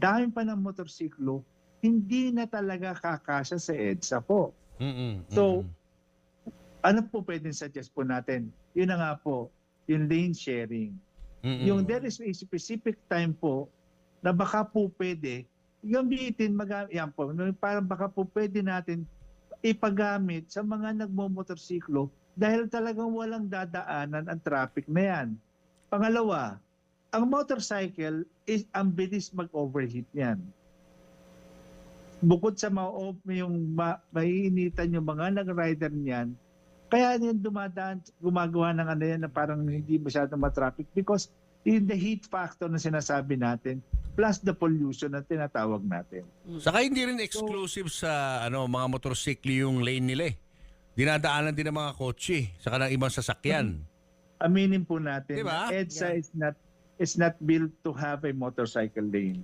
dami pa ng motorsiklo, hindi na talaga kakasya sa EDSA po. Mm-mm. So. Ano po pwedeng suggest po natin? Yun na nga po, yung lane sharing. Mm-mm. Yung there is a specific time po na baka po pwede, gamitin, mag yan po, parang baka po pwede natin ipagamit sa mga nagmomotorsiklo dahil talagang walang dadaanan ang traffic na yan. Pangalawa, ang motorcycle is ang bilis mag-overheat yan. Bukod sa ma yung ma, maiinitan yung mga nag-rider niyan, kaya yan dumadaan, gumagawa ng ano yan na parang hindi masyadong matraffic because in the heat factor na sinasabi natin plus the pollution na tinatawag natin. Saka hindi rin exclusive sa ano mga motorsiklo yung lane nila eh. Dinadaanan din ng mga kotse saka ng ibang sasakyan. Aminin po natin, Diba? EDSA is not is not built to have a motorcycle lane.